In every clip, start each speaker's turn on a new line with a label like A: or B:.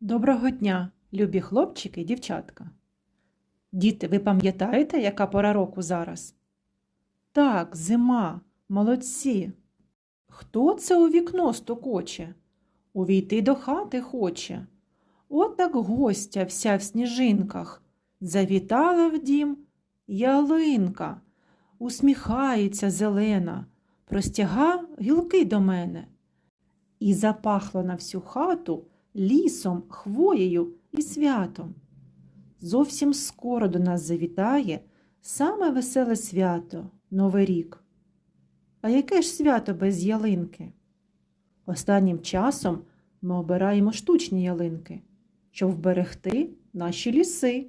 A: Доброго дня, любі хлопчики і дівчатка. Діти, ви пам'ятаєте, яка пора року зараз? Так, зима, молодці. Хто це у вікно стукоче? Увійти до хати хоче. От так гостя вся в сніжинках. Завітала в дім ялинка, усміхається зелена, простяга гілки до мене. І запахло на всю хату лісом, хвоєю і святом. Зовсім скоро до нас завітає саме веселе свято Новий рік. А яке ж свято без ялинки? Останнім часом ми обираємо штучні ялинки, щоб вберегти наші ліси.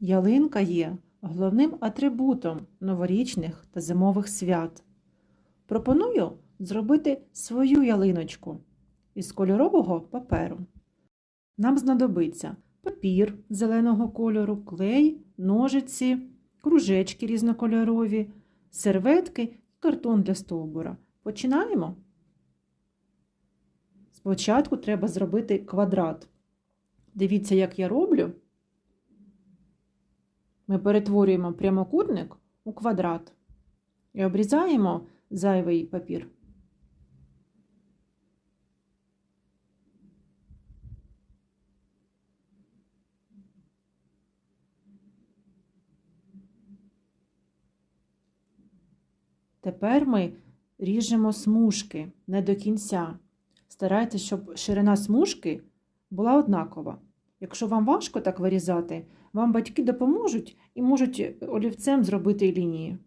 A: Ялинка є головним атрибутом новорічних та зимових свят. Пропоную зробити свою ялиночку із кольорового паперу. Нам знадобиться папір зеленого кольору, клей, ножиці, кружечки різнокольорові, серветки картон для стовбура. Починаємо. Спочатку треба зробити квадрат. Дивіться, як я роблю. Ми перетворюємо прямокутник у квадрат і обрізаємо зайвий папір. Тепер ми ріжемо смужки не до кінця. Старайтесь, щоб ширина смужки була однакова. Якщо вам важко так вирізати, вам батьки допоможуть і можуть олівцем зробити лінії.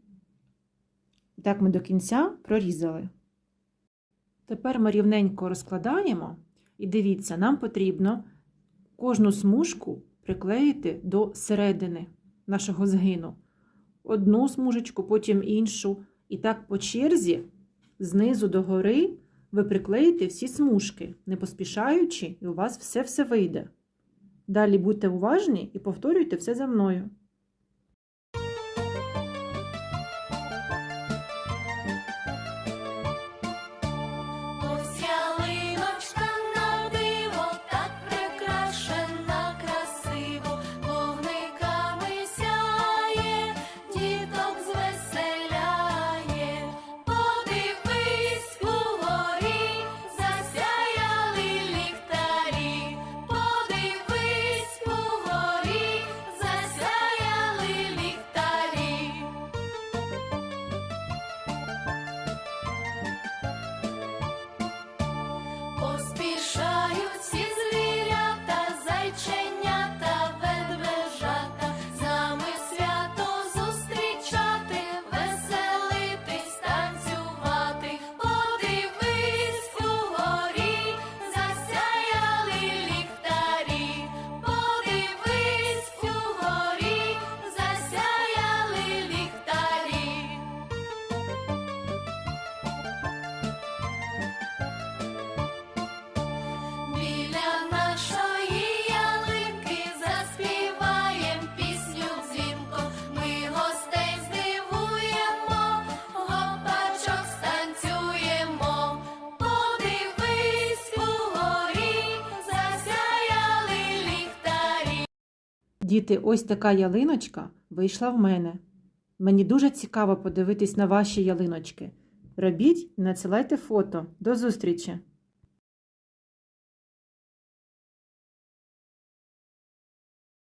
A: Так ми до кінця прорізали. Тепер ми рівненько розкладаємо і дивіться, нам потрібно кожну смужку приклеїти до середини нашого згину. Одну смужечку, потім іншу. І так по черзі, знизу до гори, ви приклеїте всі смужки, не поспішаючи, і у вас все-все вийде. Далі будьте уважні і повторюйте все за мною. Діти, ось така ялиночка вийшла в мене. Мені дуже цікаво подивитись на ваші ялиночки. Робіть і надсилайте фото. До зустрічі!